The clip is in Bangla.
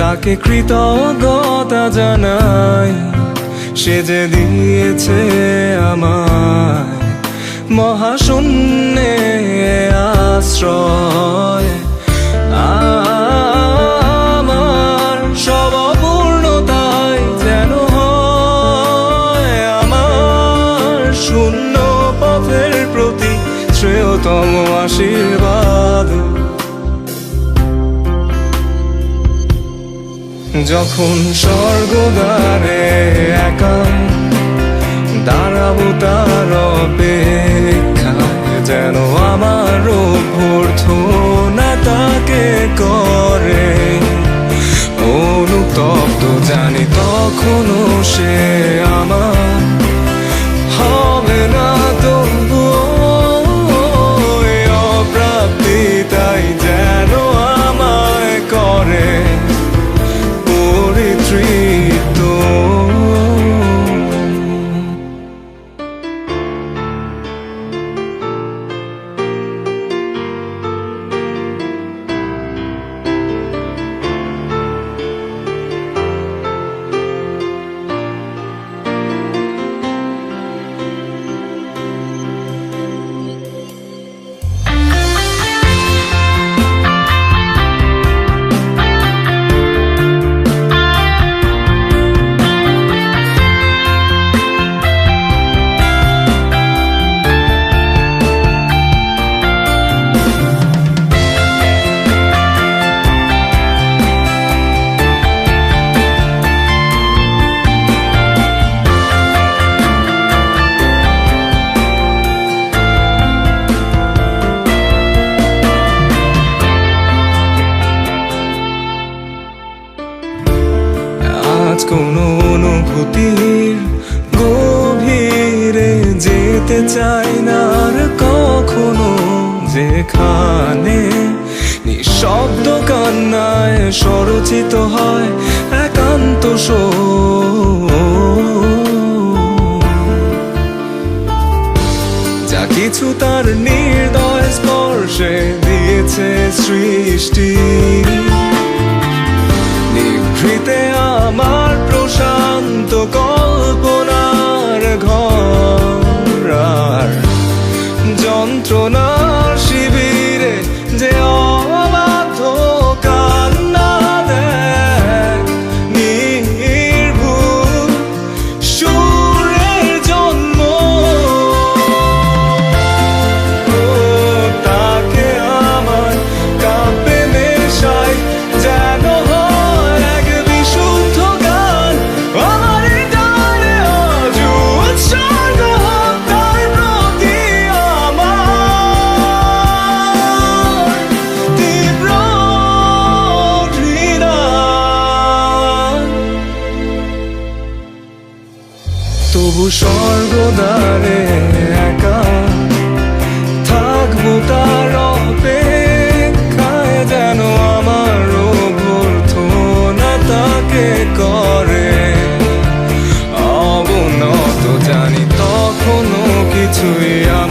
তাকে কৃতজ্ঞতা জানাই, সে যে দিয়েছে আমায় মহাশূন্যে আশ্রয়। আমার সব যেন আমার শূন্য পথের প্রতি শ্রেয়তম আশীর্বাদ। যখন স্বর্গদ্বারে একা দাঁড়াবো তার অপেক্ষায় যেন আমার অভ্যর্থনা তাকে করে। অনুতপ্ত জানি তখনও সে আমার কোনো অনুভূতির গভীরে যেতে চাই না আর কখনো যেখানে নিঃশব্দ কান্নায় স্বরচিত হয় একান্ত শোক। যা কিছু তার নির্দয় স্পর্শে দিয়েছে সৃষ্টি nuestro তবু স্বর্গদারে একা থাকব তার অপেক্ষায় যেন আমার অভ্যর্থনা তাকে করে। অবনত জানি তখনও কিছুই আমি